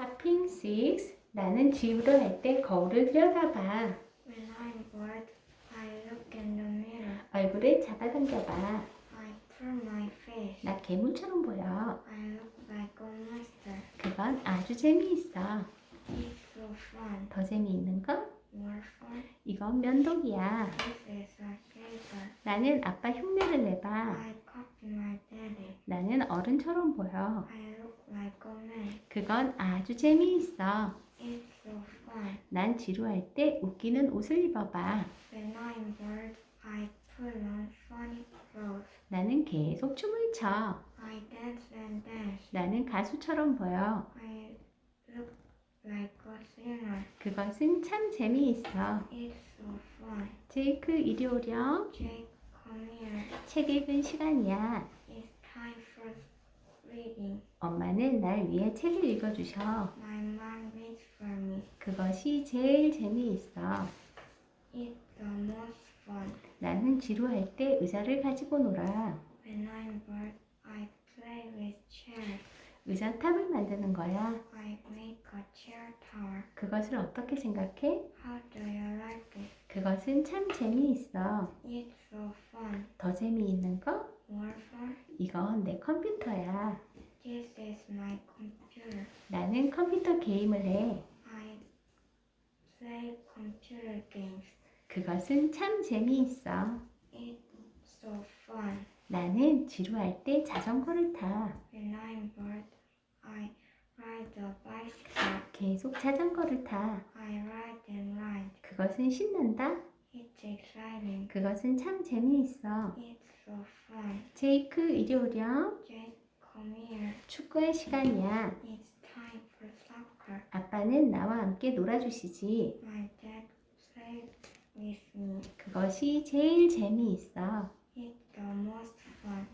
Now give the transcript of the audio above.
Hopping six. 나는 지우려 할때 거울을 들여다봐. When I'm bored, I look in the mirror. 얼굴을 잡아당겨봐. I turn my face. 나 괴물처럼 보여. I look like a monster. 그건 아주 재미있어. It's so fun. 더 재미있는 건 More fun. 이건 면도기야. This is a shaver. 나는 아빠 흉내를 내봐. I copy my daddy. 나는 어른처럼 보여. I man. 그건 아주 재미있어. It's so fun. 난 지루할 때 웃기는 옷을 입어봐. When I'm bored, I put on funny clothes. 나는 계속 춤을 춰. I dance and dance. 나는 가수처럼 보여. I look like a singer. 그것은 참 재미있어. It's so fun. 제이크 이리 오렴. Jake, come here. 책 읽은 시간이야. It's time for reading. 엄마는 날 위해 책을 읽어주셔. My mom reads for me. 그것이 제일 재미있어. It's the most fun. 나는 지루할 때 의자를 가지고 놀아. When I'm bored, I play with chairs. 의자 탑을 만드는 거야. I make a chair tower. 그것을 어떻게 생각해? How do you like it? 그것은 참 재미있어. It's so fun. 더 재미있는 거? More fun? 이건 내 컴퓨터야. This is my computer. 나는 컴퓨터 게임을 해. I play computer games. 그것은 참 재미있어. It's so fun. 나는 지루할 때 자전거를 타. When I'm bored, I ride a bicycle. 계속 자전거를 타. I ride and ride. 그것은 신난다. It's exciting. 그것은 참 재미있어. It's so fun. 제이크 이리 오렴. Jake, come here. 축구의 시간이야. It's time for soccer. 아빠는 나와 함께 놀아주시지. My dad plays with me. 그것이 제일 재미있어. It's the most fun.